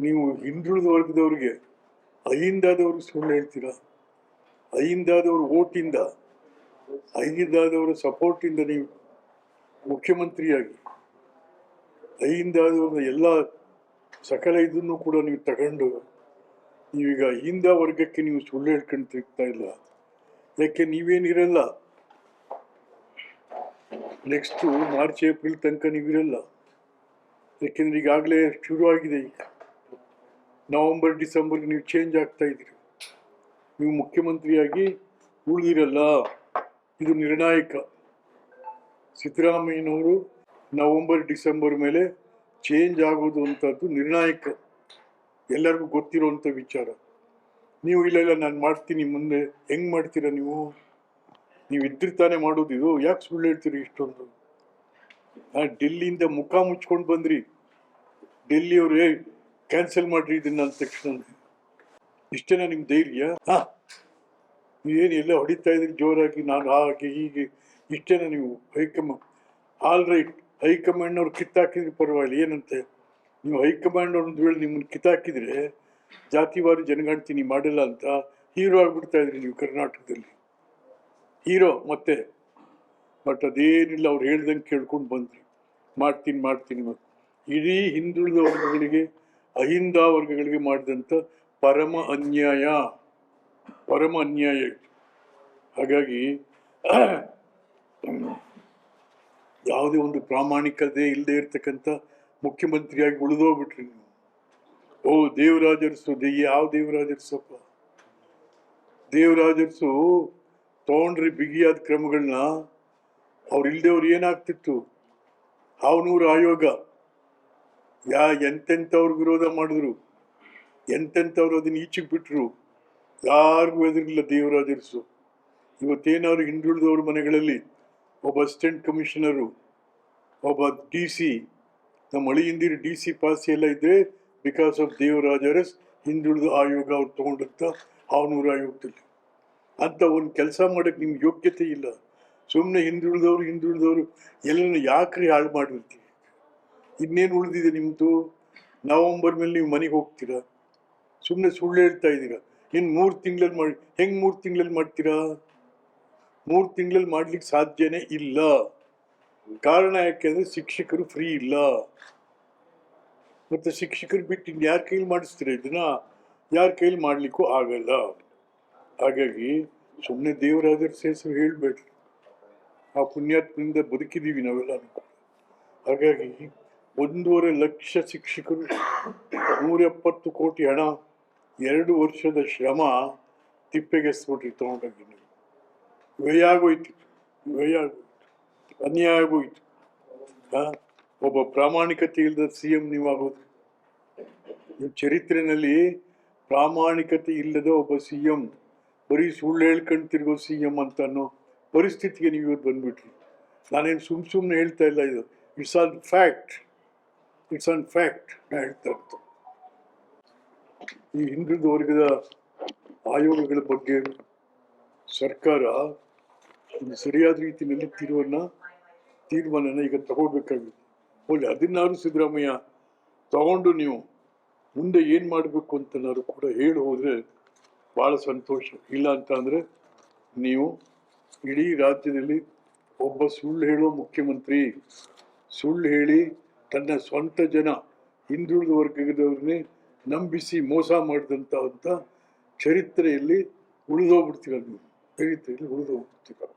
ನೀವು ಹಿಂದುಳಿದ ವರ್ಗದವ್ರಿಗೆ ಅಹಿಂದಾದವ್ರಿಗೆ ಸುಳ್ಳು ಹೇಳ್ತೀರಾ? ಅಹಿಂದಾದವ್ರ ಓಟಿಂದ ಅಹಿಂದಾದವರ ಸಪೋರ್ಟಿಂದ ನೀವು ಮುಖ್ಯಮಂತ್ರಿಯಾಗಿ ಅಹಿಂದಾದವ್ರ ಎಲ್ಲ ಸಕಲ ಇದನ್ನು ಕೂಡ ನೀವು ತಗೊಂಡು ನೀವೀಗ ಹಿಂದ ವರ್ಗಕ್ಕೆ ನೀವು ಸುಳ್ಳು ಹೇಳ್ಕೊಂಡು ತಿರುಗ್ತಾ ಇಲ್ಲ. ಯಾಕೆ ನೀವೇನಿರಲ್ಲ? ನೆಕ್ಸ್ಟು ಮಾರ್ಚ್ ಏಪ್ರಿಲ್ ತನಕ ನೀವಿರಲ್ಲ. ಯಾಕೆಂದ್ರೆ ಈಗಾಗಲೇ ಶುರುವಾಗಿದೆ ಈಗ. ನವಂಬರ್, ಡಿಸೆಂಬರ್ಗೆ ನೀವು ಚೇಂಜ್ ಆಗ್ತಾ ಇದ್ದೀರಿ. ನೀವು ಮುಖ್ಯಮಂತ್ರಿಯಾಗಿ ಉಳಿದಿರಲ್ಲ. ಇದು ನಿರ್ಣಾಯಕ. ಸಿದ್ದರಾಮಯ್ಯನವರು ನವಂಬರ್, ಡಿಸೆಂಬರ್ ಮೇಲೆ ಚೇಂಜ್ ಆಗೋದು ಅಂತದ್ದು ನಿರ್ಣಾಯಕ. ಎಲ್ಲರಿಗೂ ಗೊತ್ತಿರುವಂಥ ವಿಚಾರ. ನೀವು ಇಲ್ಲ ಇಲ್ಲ, ನಾನು ಮಾಡ್ತೀನಿ ಮುಂದೆ. ಹೆಂಗೆ ಮಾಡ್ತೀರಾ ನೀವು? ನೀವು ಇದ್ರೆ ತಾನೇ ಮಾಡೋದು ಇದು. ಯಾಕೆ ಸುಳ್ಳು ಹೇಳ್ತೀರಿ ಇಷ್ಟೊಂದು? ಆ, ಡೆಲ್ಲಿಯಿಂದ ಮುಖ ಮುಚ್ಕೊಂಡು ಬಂದ್ರಿ. ಡೆಲ್ಲಿಯವ್ರೇ ಕ್ಯಾನ್ಸಲ್ ಮಾಡಿರಿ ಇದನ್ನ ಅಂದ ತಕ್ಷಣ. ಇಷ್ಟೇನಾ ನಿಮ್ಮ ಧೈರ್ಯ? ಹಾ. ಏನು ಎಲ್ಲ ಹೊಡಿತಾ ಇದ್ರಿ ಜೋರಾಗಿ, ನಾನು ಹಾಗೆ ಹೀಗೆ. ಇಷ್ಟೇನಾ ನೀವು ಹೈಕಮ ಆಲ್ ರೈಟ್ ಹೈಕಮಾಂಡ್ನವ್ರು ಕಿತ್ತಾಕಿದ್ರೆ ಪರವಾಗಿಲ್ಲ, ಏನಂತೆ? ನೀವು ಹೈಕಮಾಂಡ್ ಒಂದು ವೇಳೆ ನಿಮ್ಮನ್ನು ಕಿತ್ತಾಕಿದ್ರೆ, ಜಾತಿವಾರು ಜನಗಣತಿ ನೀವು ಮಾಡಿಲ್ಲ ಅಂತ ಹೀರೋ ಆಗಿಬಿಡ್ತಾ ಇದ್ರಿ ನೀವು ಕರ್ನಾಟಕದಲ್ಲಿ. ಹೀರೋ ಮತ್ತೆ. ಬಟ್ ಅದೇನಿಲ್ಲ, ಅವ್ರು ಹೇಳ್ದಂಗೆ ಕೇಳ್ಕೊಂಡು ಬಂದ್ರಿ. ಮಾಡ್ತೀನಿ ಮಾಡ್ತೀನಿ ಮತ್ತೆ. ಇಡೀ ಹಿಂದುಳಿದ ವರ್ಗಗಳಿಗೆ ಅಹಿಂದ ವರ್ಗಗಳಿಗೆ ಮಾಡಿದಂಥ ಪರಮ ಅನ್ಯಾಯ. ಪರಮ ಅನ್ಯಾಯ. ಹಾಗಾಗಿ ಯಾವುದೇ ಒಂದು ಪ್ರಾಮಾಣಿಕತೆ ಇಲ್ಲದೆ ಇರ್ತಕ್ಕಂಥ ಮುಖ್ಯಮಂತ್ರಿಯಾಗಿ ಉಳಿದೋಗ್ಬಿಟ್ರಿ ನೀವು. ಓ, ದೇವರಾಜರ್ಸು, ದೇ, ಯಾವ ದೇವರಾಜರ್ಸಪ್ಪ? ದೇವರಾಜರ್ಸು ತಗೊಂಡ್ರಿ ಬಿಗಿಯಾದ ಕ್ರಮಗಳನ್ನ ಅವ್ರು ಇಲ್ದೇವ್ರು ಏನಾಗ್ತಿತ್ತು? ಹಾವನೂರು ಆಯೋಗ. ಯಾ ಎಂತೆಂಥವ್ರಿಗೆ ವಿರೋಧ ಮಾಡಿದ್ರು? ಎಂತೆಂಥವ್ರು ಅದನ್ನ ಈಚೆಗೆ ಬಿಟ್ಟರು ಯಾರಿಗೂ ಎದುರಿಲ್ಲ ದೇವರಾಜರ್ಸು. ಇವತ್ತೇನಾದ್ರು ಹಿಂದುಳಿದವ್ರ ಮನೆಗಳಲ್ಲಿ ಒಬ್ಬ ಅಸಿಸ್ಟೆಂಟ್ ಕಮಿಷನರು, ಒಬ್ಬ ಡಿ ಸಿ, ನಮ್ಮ ಹಳಿಯಿಂದಿರು ಡಿ ಸಿ ಪಾಸಿ ಎಲ್ಲ ಇದ್ದರೆ ಬಿಕಾಸ್ ಆಫ್ ದೇವರಾಜರಸ್ ಹಿಂದುಳಿದ ಆಯೋಗ ಅವ್ರು ತಗೊಂಡಂತ ಹಾವನೂರು ಆಯೋಗದಲ್ಲಿ. ಅಂತ ಒಂದು ಕೆಲಸ ಮಾಡೋಕ್ಕೆ ನಿಮ್ಗೆ ಯೋಗ್ಯತೆ ಇಲ್ಲ. ಸುಮ್ಮನೆ ಹಿಂದುಳಿದವರು ಹಿಂದುಳಿದವರು ಎಲ್ಲ ಯಾಕ್ರಿ ಹಾಳು ಮಾಡಿರ್ತೀವಿ ಇನ್ನೇನು ಉಳಿದಿದೆ ನಿಮ್ಮದು ನವಂಬರ್ ಮೇಲೆ ನೀವು ಮನೆಗೆ ಹೋಗ್ತೀರಾ? ಸುಮ್ಮನೆ ಸುಳ್ಳು ಹೇಳ್ತಾ ಇದ್ದೀರಾ. ಇನ್ನು ಮೂರು ತಿಂಗಳಲ್ಲಿ ಮಾಡಿ, ಹೆಂಗೆ ಮೂರು ತಿಂಗಳಲ್ಲಿ ಮಾಡ್ತೀರಾ? ಮೂರು ತಿಂಗಳಲ್ಲಿ ಮಾಡ್ಲಿಕ್ಕೆ ಸಾಧ್ಯನೇ ಇಲ್ಲ. ಕಾರಣ ಯಾಕೆಂದ್ರೆ ಶಿಕ್ಷಕರು ಫ್ರೀ ಇಲ್ಲ. ಮತ್ತೆ ಶಿಕ್ಷಕರು ಬಿಟ್ಟು ಇನ್ನು ಯಾರ ಕೈಲಿ ಮಾಡಿಸ್ತೀರಾ ಇದನ್ನ? ಯಾರ ಕೈಲಿ ಮಾಡಲಿಕ್ಕೂ ಆಗಲ್ಲ. ಹಾಗಾಗಿ ಸುಮ್ಮನೆ ದೇವರಾಜರ ಹೆಸರು ಹೇಳ್ಬೇಡ್ರಿ. ಆ ಪುಣ್ಯಾತ್ಮದಿಂದ ಬದುಕಿದ್ದೀವಿ ನಾವೆಲ್ಲ ಹಾಗಾಗಿ ಒಂದೂವರೆ ಲಕ್ಷ ಶಿಕ್ಷಕರು ನೂರ ಎಪ್ಪತ್ತು ಕೋಟಿ ಹಣ, ಎರಡು ವರ್ಷದ ಶ್ರಮ ತಿಪ್ಪೆಗೆಸ್ಬಿಟ್ರಿ ತಗೊಂಡೋಗಿ. ನೀವು ವ್ಯಯ ಆಗೋಯ್ತು ವ್ಯಯ ಆಗೋಯ್ತು ಅನ್ಯಾಯ ಆಗೋಯ್ತು? ಒಬ್ಬ ಪ್ರಾಮಾಣಿಕತೆ ಇಲ್ಲದ ಸಿ ಎಂ ನೀವು ಆಗೋದು ನೀವು ಚರಿತ್ರೆಯಲ್ಲಿ ಪ್ರಾಮಾಣಿಕತೆ ಇಲ್ಲದ ಒಬ್ಬ ಸಿ ಎಂ ಬರೀ ಸುಳ್ಳು ಹೇಳ್ಕೊಂಡು ತಿರುಗೋ ಸಿ ಎಂ ಅಂತ ಅನ್ನೋ ಪರಿಸ್ಥಿತಿಗೆ ನೀವು ಇವತ್ತು ಬಂದ್ಬಿಟ್ರಿ. ನಾನೇನು ಸುಮ್ಮ ಸುಮ್ಮನೆ ಹೇಳ್ತಾ ಇಲ್ಲ ಇದು. It's all fact it's on fact ಹೇಳ್ತಾ ಈ ಹಿಂದುಳಿದ ವರ್ಗದ ಆಯೋಗಗಳ ಬಗ್ಗೆ ಸರ್ಕಾರ ಒಂದು ಸರಿಯಾದ ರೀತಿಯಲ್ಲಿ ತೀರ್ಮಾನ ತೀರ್ಮಾನನ ಈಗ ತಗೋಬೇಕಾಗಿದೆ ಒಳ್ಳೆ ಅದನ್ನಾದ್ರು ಸಿದ್ದರಾಮಯ್ಯ ತಗೊಂಡು ನೀವು ಮುಂದೆ ಏನು ಮಾಡಬೇಕು ಅಂತನಾದ್ರು ಕೂಡ ಹೇಳಿ ಹೋದರೆ ಭಾಳ ಸಂತೋಷ. ಇಲ್ಲ ಅಂತ ಅಂದರೆ ನೀವು ಇಡೀ ರಾಜ್ಯದಲ್ಲಿ ಒಬ್ಬ ಸುಳ್ಳು ಹೇಳೋ ಮುಖ್ಯಮಂತ್ರಿ ಸುಳ್ಳು ಹೇಳಿ ತನ್ನ ಸ್ವಂತ ಜನ ಹಿಂದುಳಿದ ವರ್ಗದವ್ರನ್ನೇ ನಂಬಿಸಿ ಮೋಸ ಮಾಡಿದಂಥ ಅಂತ ಚರಿತ್ರೆಯಲ್ಲಿ ಉಳಿದೋಗ್ಬಿಡ್ತೀವಿ ಚರಿತ್ರೆಯಲ್ಲಿ ಉಳಿದೋಗ್ಬಿಡ್ತೀರ